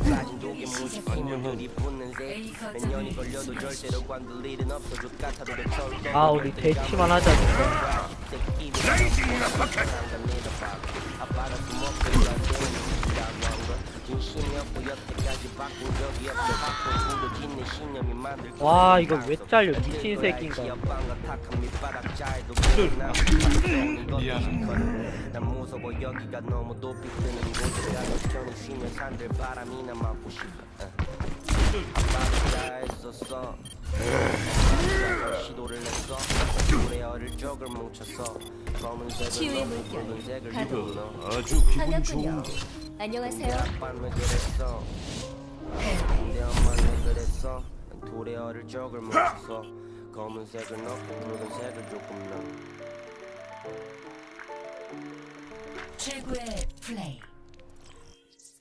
빠진 독에 무지 힘들이 붙는 A 새몇 거점을 년이 걸려도 절대로 관둘 일은 없어. 족 같아도 배철 아 우리 대치만 하자 진짜. 와 이거 왜 잘려? 미친 새끼인가? 미안 난 무서워. 여기가 너무 높이 뜨는 곳이라 편히 쉬며 산들 바람이나 맞고 싶어. 아빠가 다 했었어 시도를 했어. 우리 어릴 적을 뭉쳐서 검은색을 치유의 물결. 붉은색을 아주 기분 반갑군요. 좋은데. 안녕하세요. 아빠는 왜 그랬어? 근데 엄마는 왜 그랬어? 난 둘의 어릴 적을 뭉쳐서 검은색을 넣고 붉은색을 최고의 플레이.